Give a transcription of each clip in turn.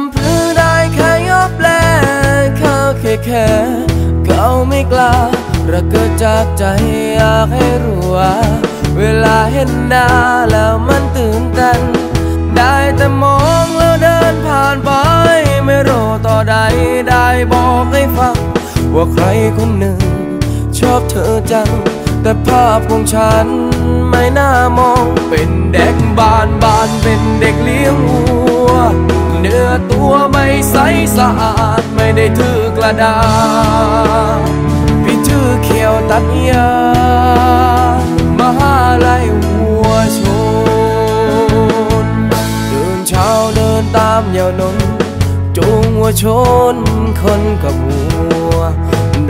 ำพื้นได้แค่ยอบแลเขาแค่แค่เขาไม่กล้าระเกิดจากใจอยากให้รู้ว่าเวลาเห็นหน้าแล้วมันตื่นเต้นได้แต่มองแล้วเดินผ่านไป ไม่รู้ต่อใดได้บอกให้ฟัง ว่าใครคนหนึ่ง ชอบเธอจัง แต่ภาพของฉันไม่น่ามองเป็นเด็กบ้านบ้านเป็นเด็กเลี้ยงวัว สะอาดไม่ได้ถือกระดาษพี่ถือเขียวตัดยามหาลัยวัวชนเดินเช้าเดินตามยาวนนจูงวัวชนคนกับวัว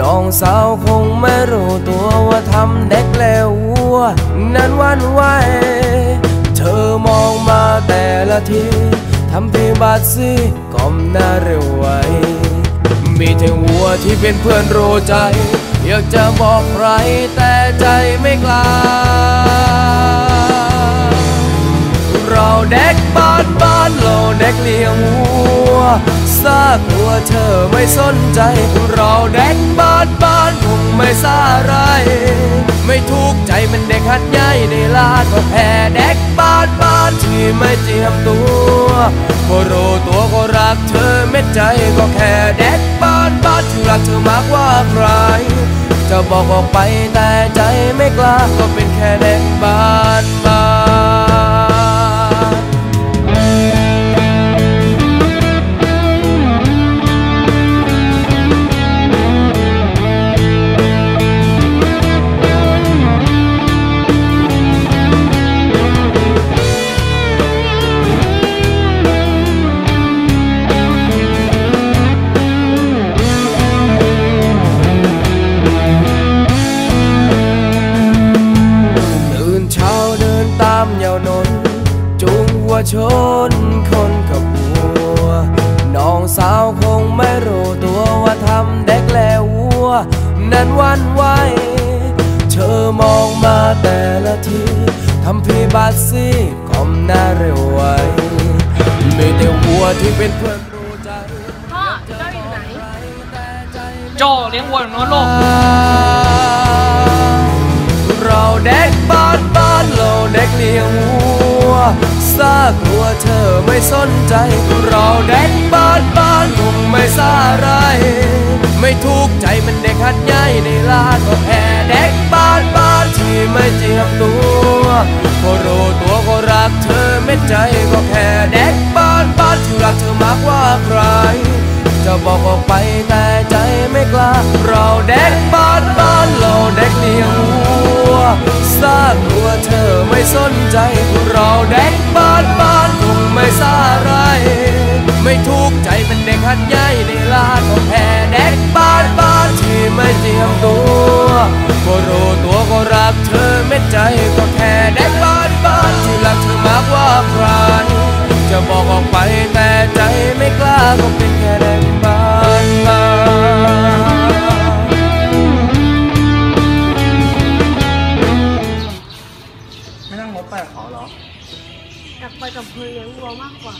น้องสาวคงไม่รู้ตัวว่าทำเด็กแล้ววัวนั้นวันไหวเธอมองมาแต่ละที ทำพีบาดซีก้มหน้าเร็วไวมีแต่วัวที่เป็นเพื่อนรู้ใจ อยากจะบอกใครแต่ใจไม่กล้า เราเด็กบ้านบ้านเราเด็กเลี้ยงวัวซากวัวเธอไม่สนใจ เราเด็กบ้านบ้านคงไม่ซาไร ไม่ทุกใจมันเด็กหัดใหญ่ในลาดก็แพ้เด็กบ้านบ้านที่ไม่เจียมตัว ก็รู้ตัวก็รักเธอเม็ดใจก็แค่เด็กบ้านบ้านที่รักเธอมากว่าใคร จะบอกออกไปแต่ใจไม่กล้าก็เป็นแค่เด็กบ้าน ชนคนกับวัว น้องสาวคงไม่รู้ตัวว่าทำเด็กแล้ววัว นั้นวันไหวเธอมองมาแต่ละทีทำพีบาดซีก้มหน้าเร็วไวมีแต่วัวที่เป็นเพื่อนรู้ใจพ่อเจ้าอยู่ไหนโจเลี้ยงวัวอยู่โน้นลูกเราเด็กบ้านบ้านเราเด็กเลี้ยงวัว ซากลัวเธอไม่สนใจเราเด็กบ้านบ้านคงไม่ซาไร ไม่ทุกข์ใจมันเด็กหัดใหญ่ในลาดก็แพ้เด็กบ้านบ้านที่ไม่เจียมตัวก็รู้ตัวก็รักเธอไม่ใจก็แค่เด็กบ้านบ้านที่รักเธอมากกว่าใคร จะบอกออกไปแต่ใจไม่กล้า เราเด็กบ้านบ้านเราเด็กเลี้ยงวัวซากวัวเธอไม่สนใจ เราเด็กบ้านบ้านคงไม่ซาไร ไม่ทุกข์ใจเป็นเด็กหัดใหญ่ในลาดก็แพ้เด็ก เลี้ยงวัวมากกว่า